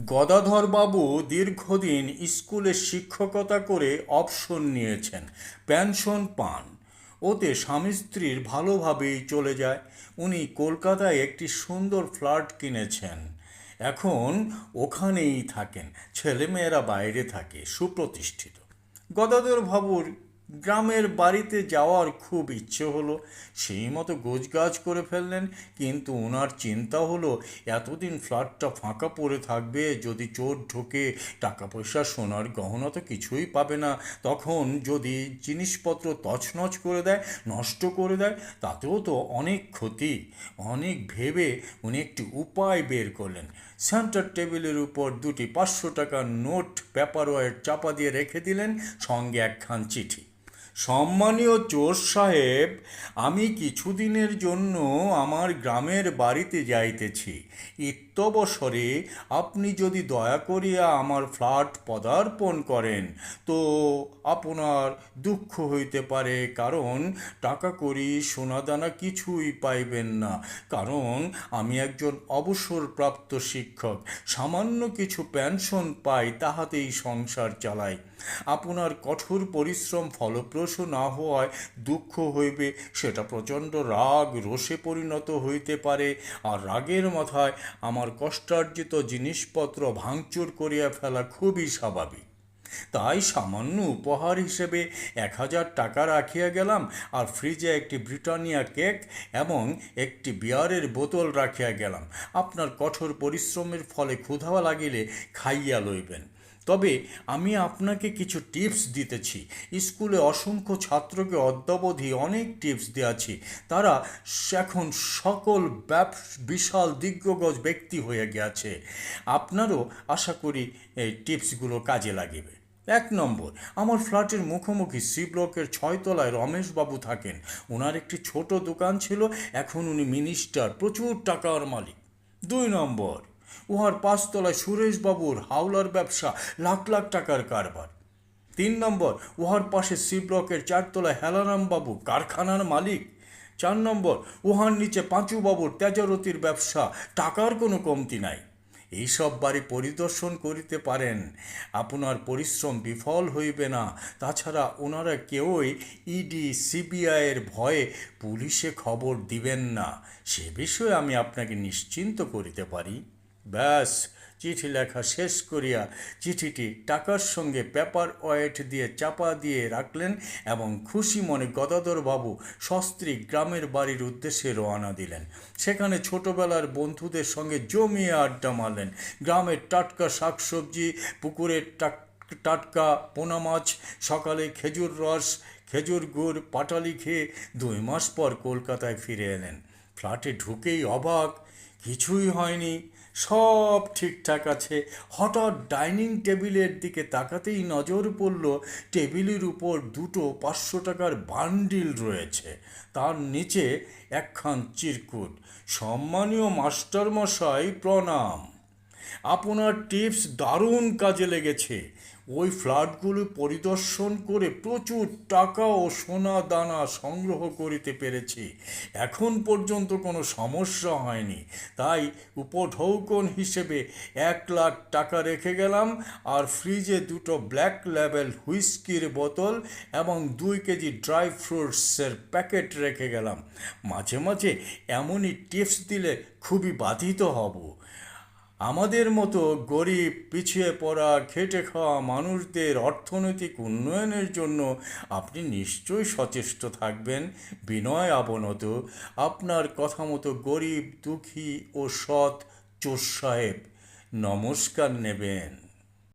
গদাধরবাবু দীর্ঘদিন স্কুলে শিক্ষকতা করে অবসর নিয়েছেন, পেনশন পান। ওতে স্বামী স্ত্রীর ভালোভাবেই চলে যায়। উনি কলকাতায় একটি সুন্দর ফ্ল্যাট কিনেছেন। এখন ওখানেই থাকেন। ছেলেমেয়েরা বাইরে থাকে, সুপ্রতিষ্ঠিত। গদাধর বাবুর গ্রামের বাড়িতে যাওয়ার খুব ইচ্ছে হলো। সেই মতো গোছগাছ করে ফেললেন, কিন্তু ওনার চিন্তা হলো, এতদিন ফ্ল্যাটটা ফাঁকা পড়ে থাকবে, যদি চোর ঢোকে টাকা পয়সা সোনার গহনা তো কিছুই পাবে না। তখন যদি জিনিসপত্র তছনছ করে দেয়, নষ্ট করে দেয়, তাতেও তো অনেক ক্ষতি। অনেক ভেবে উনি একটি উপায় বের করলেন। সেন্টার টেবিলের উপর দুটি পাঁচশো টাকার নোট, পেপার ওয়ার চাপা দিয়ে রেখে দিলেন, সঙ্গে একখান চিঠি। সম্মানীয় চোর সাহেব, আমি কিছুদিনের জন্য আমার গ্রামের বাড়িতে যাইতেছি। ইত্যবসরে আপনি যদি দয়া করিয়া আমার ফ্ল্যাট পদার্পণ করেন, তো আপনার দুঃখ হইতে পারে, কারণ টাকা করি সোনাদানা কিছুই পাইবেন না। কারণ আমি একজন অবসরপ্রাপ্ত শিক্ষক, সামান্য কিছু পেনশন পাই, তাহাতেই সংসার চালাই। আপনার কঠোর পরিশ্রম ফলপ্রসূ না হওয়ায় দুঃখ হইবে, সেটা প্রচণ্ড রাগ, রোষে পরিণত হইতে পারে। আর রাগের মাথায় আমার কষ্টার্জিত জিনিসপত্র ভাঙচুর করিয়া ফেলা খুবই স্বাভাবিক। তাই সামান্য উপহার হিসেবে এক হাজার টাকা রাখিয়া গেলাম আর ফ্রিজে একটি ব্রিটানিয়া কেক এবং একটি বিয়ারের বোতল রাখিয়া গেলাম। আপনার কঠোর পরিশ্রমের ফলে ক্ষুধা লাগিলে খাইয়া লইবেন। তবে আমি আপনাকে কিছু টিপস দিতেছি। স্কুলে অসংখ্য ছাত্রকে অদ্যাবধি অনেক টিপস দিয়াছি তারা এখন সকল ব্যাপ, বিশাল দিগ্গজ ব্যক্তি হয়ে গেছে। আপনারও আশা করি এই টিপসগুলো কাজে লাগিবে। এক নম্বর, আমার ফ্ল্যাটের মুখোমুখি সি ব্লকের ছয়তলায় রমেশবাবু থাকেন। ওনার একটি ছোট দোকান ছিল, এখন উনি মিনিস্টার, প্রচুর টাকার মালিক। দুই নম্বর উহার পাঁচতলায় সুরেশবাবুর হাওলার ব্যবসা, লাখ লাখ টাকার কারবার। তিন নম্বর, উহার পাশে সি ব্লকের চারতলায় হেলারামবাবু, কারখানার মালিক। চার নম্বর, উহার নিচে পাঁচুবাবুর তেজারতির ব্যবসা, টাকার কোনো কমতি নাই। এইসব বাড়ি পরিদর্শন করিতে পারেন। আপনার পরিশ্রম বিফল হইবে না। তাছাড়া ওনারা কেউই ইডি সিবিআইয়ের ভয়ে পুলিশে খবর দিবেন না। সে বিষয়ে আমি আপনাকে নিশ্চিন্ত করিতে পারি। ব্যাস, চিঠি লেখা শেষ করিয়া চিঠিটি টাকার সঙ্গে পেপার ওয়েট দিয়ে চাপা দিয়ে রাখলেন এবং খুশি মনে গদাধরবাবু সস্ত্রী গ্রামের বাড়ির উদ্দেশ্যে রওনা দিলেন। সেখানে ছোটবেলার বন্ধুদের সঙ্গে জমিয়ে আড্ডা মারলেন। গ্রামের টাটকা শাকসবজি, পুকুরের টাক টাটকা পোনা মাছ, সকালে খেজুর রস, খেজুর গুড়, পাটালি খেয়ে দুই মাস পর কলকাতায় ফিরে এলেন। ফ্ল্যাটে ঢুকেই অবাক কিছুই হয়নি। সব ঠিকঠাক আছে। হঠাৎ ডাইনিং টেবিলের দিকে তাকাতেই নজর পড়ল টেবিলের উপর দুটো পাঁচশো টাকার বান্ডিল রয়েছে। তার নিচে একখান চিরকুট। সম্মানীয় মাস্টারমশাই প্রণাম। আপনার টিপস দারুণ কাজে লেগেছে। ওই ফ্ল্যাটগুলো পরিদর্শন করে প্রচুর টাকা ও সোনা দানা সংগ্রহ করিতে পেরেছি। এখন পর্যন্ত কোনো সমস্যা হয়নি। তাই উপঢৌকন হিসেবে এক লাখ টাকা রেখে গেলাম আর ফ্রিজে দুটো ব্ল্যাক লেভেল হুইস্কির বোতল এবং দুই কেজি ড্রাই ফ্রুটসের প্যাকেট রেখে গেলাম। মাঝে মাঝে এমনই টিপস দিলে খুবই বাধিত হব। আমাদের মতো গরিব, পিছিয়ে পড়া, খেটে খাওয়া মানুষদের অর্থনৈতিক উন্নয়নের জন্য আপনি নিশ্চয়ই সচেষ্ট থাকবেন। বিনয় আবনত, আপনার কথা মতো গরিব, দুঃখী ও সৎ চোর সাহেব। নমস্কার নেবেন।